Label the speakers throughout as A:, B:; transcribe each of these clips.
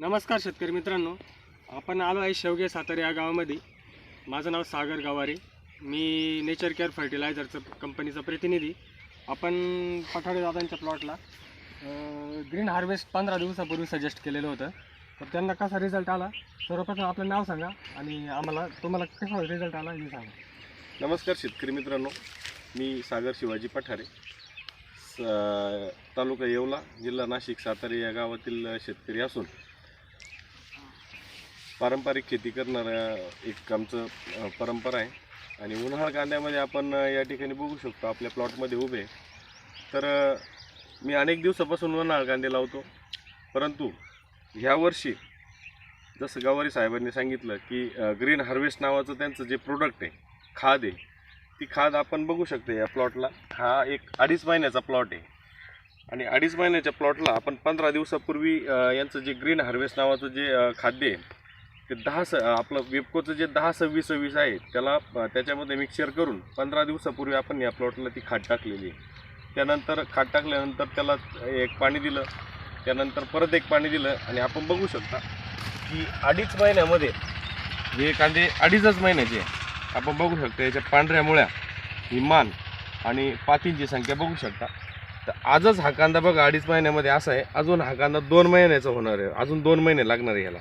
A: नमस्कार शेतकरी मित्रांनो. आपण आलो आहे शेवगे सातारी या गावामध्ये. माझं नाव सागर गवारे. मी नेचर केअर फर्टिलायझरचं कंपनीचा प्रतिनिधी. आपण पठाडे दादांच्या प्लॉटला ग्रीन हार्वेस्ट पंधरा दिवसापूर्वी सजेस्ट केलेलं होतं. तर त्यांना कसा रिझल्ट आला? सर्वप्रथम आपलं नाव सांगा आणि आम्हाला तुम्हाला कसा रिझल्ट आला हे सांगा.
B: नमस्कार शेतकरी मित्रांनो. मी सागर शिवाजी पठारे. स तालुका येवला जिल्हा नाशिक सातारा या गावातील शेतकरी असून. पारंपरिक शेती करणारा एक आमचं परंपरा आहे. आणि उन्हाळ कांद्यामध्ये आपण या ठिकाणी बघू शकतो आपल्या प्लॉटमध्ये उभे तर मी अनेक दिवसापासून उन्हाळ कांदे लावतो. परंतु ह्या वर्षी जसं गवारी साहेबांनी सांगितलं की ग्रीन हार्वेस्ट नावाचं त्यांचं जे प्रोडक्ट आहे खाद आहे ती खाद आपण बघू शकतो या प्लॉटला. हा एक अडीच महिन्याचा प्लॉट आहे. आणि अडीच महिन्याच्या प्लॉटला आपण पंधरा दिवसापूर्वी यांचं जे ग्रीन हार्वेस्ट नावाचं जे खाद्य आहे ते दहा स आपलं वेपकोचं जे दहा सव्वीस सव्वीस आहे त्याला त्याच्यामध्ये मिक्सचर करून पंधरा दिवसापूर्वी आपण या प्लॉटला ती खाट टाकलेली आहे त्यानंतर खाट टाकल्यानंतर त्याला एक पाणी दिलं त्यानंतर परत एक पाणी दिलं आणि आपण बघू शकता की अडीच महिन्यामध्ये हे कांदे अडीचच महिन्याचे आहे. आपण बघू शकतो याच्या पांढऱ्या मुळ्या ही मान आणि पातींची संख्या बघू शकता तर आजच हा कांदा बघा अडीच महिन्यामध्ये असा आहे अजून हा कांदा दोन महिन्याचा होणार आहे अजून दोन महिने लागणार आहे ह्याला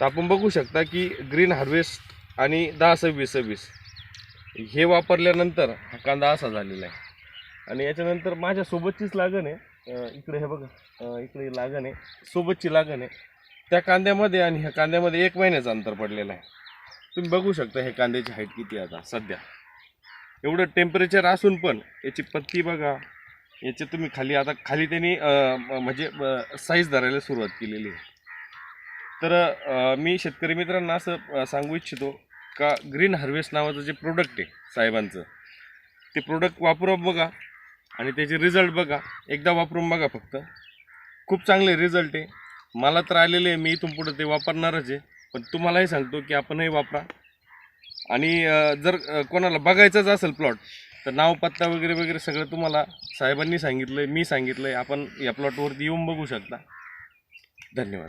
B: तर आपण बघू शकता की ग्रीन हार्वेस्ट आणि दहा सव्वीस सव्वीस हे वापरल्यानंतर हा कांदा असा झालेला आहे. आणि याच्यानंतर माझ्यासोबतचीच लागण आहे. इकडे हे बघा. इकडे लागण आहे. सोबतची लागण आहे. त्या कांद्यामध्ये आणि ह्या कांद्यामध्ये एक महिन्याचं अंतर पडलेलं आहे. तुम्ही बघू शकता हे कांद्याची हाईट किती आता सध्या. एवढं टेम्परेचर असून पण याची पत्ती बघा. याचे तुम्ही खाली आता खाली त्यांनी म- म्हणजे साईज धरायला सुरुवात केलेली आहे. तर मी शेतकरी मित्रांना असं सांगू इच्छितो का ग्रीन हार्वेस्ट नावाचं जे प्रोडक्ट आहे साहेबांचं ते प्रोडक्ट वापरून बघा आणि त्याचे रिझल्ट बघा. एकदा वापरून बघा फक्त. खूप चांगले रिझल्ट आहे. मला तर आलेले आहे मी इथून पुढं ते वापरणारच आहे. पण तुम्हालाही सांगतो की आपणही वापरा. आणि जर कोणाला बघायचंच असेल प्लॉट तर नाव पत्ता वगैरे वगैरे सगळं तुम्हाला साहेबांनी सांगितलं आहे मी सांगितलं आहे आपण या प्लॉटवरती येऊन बघू शकता. धन्यवाद.